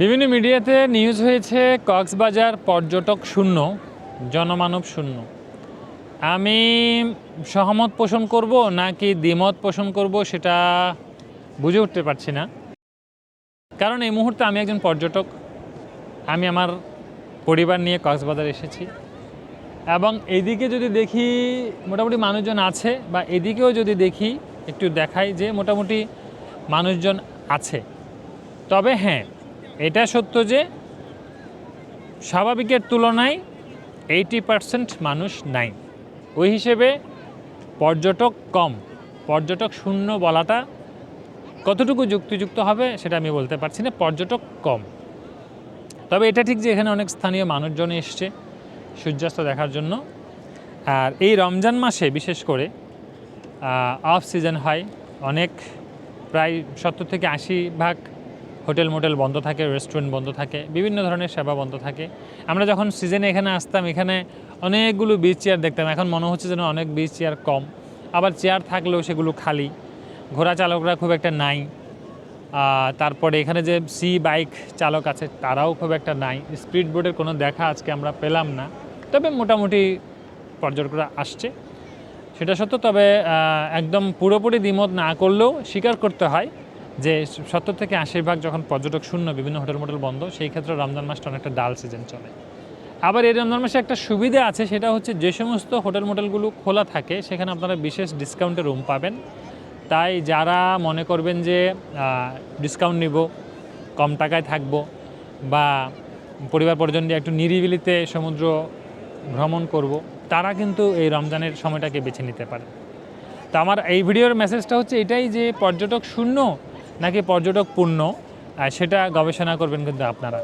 বিভিন্ন মিডিয়াতে নিউজ হয়েছে, কক্সবাজার পর্যটক শূন্য, জনমানব শূন্য। আমি সহমত পোষণ করব নাকি দ্বিমত পোষণ করব সেটা বুঝে উঠতে পারছি না। কারণ এই মুহূর্তে আমি একজন পর্যটক। আমি আমার পরিবার নিয়ে কক্সবাজার এসেছি। এবং এদিকে যদি দেখি মোটামুটি মানুষজন আছে বা এদিকেও যদি দেখি, একটু দেখাই যে মোটামুটি মানুষজন আছে। তবে হ্যাঁ এটা সত্য যে স্বাভাবিকের তুলনায় এইটি পার্সেন্ট মানুষ নাই। ওই হিসেবে পর্যটক কম। পর্যটক শূন্য বলাটা কতটুকু যুক্তিযুক্ত হবে সেটা আমি বলতে পারছি না, পর্যটক কম। তবে এটা ঠিক যে এখানে অনেক স্থানীয় মানুষজন এসছে সূর্যাস্ত দেখার জন্য। আর এই রমজান মাসে বিশেষ করে অফ সিজন হয়, অনেক প্রায় সত্তর থেকে আশি ভাগ হোটেল মোটেল বন্ধ থাকে, রেস্টুরেন্ট বন্ধ থাকে, বিভিন্ন ধরনের সেবা বন্ধ থাকে। আমরা যখন সিজনে এখানে আসতাম, এখানে অনেকগুলো বিচ চেয়ার দেখতাম। এখন মনে হচ্ছে যেন অনেক বিচ চেয়ার কম। আবার চেয়ার থাকলেও সেগুলো খালি। ঘোড়া চালকরা খুব একটা নাই। তারপরে এখানে যে সি বাইক চালক আছে, তারাও খুব একটা নাই। স্পিড বোর্ডের কোনো দেখা আজকে আমরা পেলাম না। তবে মোটামুটি পর্যটকরা আসছে। সেটা সত্য, তবে একদম পুরোপুরি দ্বিমত না করলেও স্বীকার করতে হয়। যে সত্তর থেকে আশি ভাগ যখন পর্যটক শূন্য, বিভিন্ন হোটেল মোটেল বন্ধ, সেই ক্ষেত্রে রমজান মাসটা অনেকটা ডাল সিজন চলে। আবার এই রমজান মাসে একটা সুবিধা আছে, সেটা হচ্ছে যে সমস্ত হোটেল মোটেলগুলো খোলা থাকে, সেখানে আপনারা বিশেষ ডিসকাউন্টে রুম পাবেন। তাই যারা মনে করবেন যে ডিসকাউন্ট নিব, কম টাকায় থাকব বা পরিবার পরিজন নিয়ে একটু নিরিবিলিতে সমুদ্র ভ্রমণ করব, তারা কিন্তু এই রমজানের সময়টাকে বেছে নিতে পারে। তো আমার এই ভিডিওর মেসেজটা হচ্ছে এটাই যে পর্যটক শূন্য নাকি পর্যটক পূর্ণ সেটা গবেষণা করবেন কিন্তু আপনারা।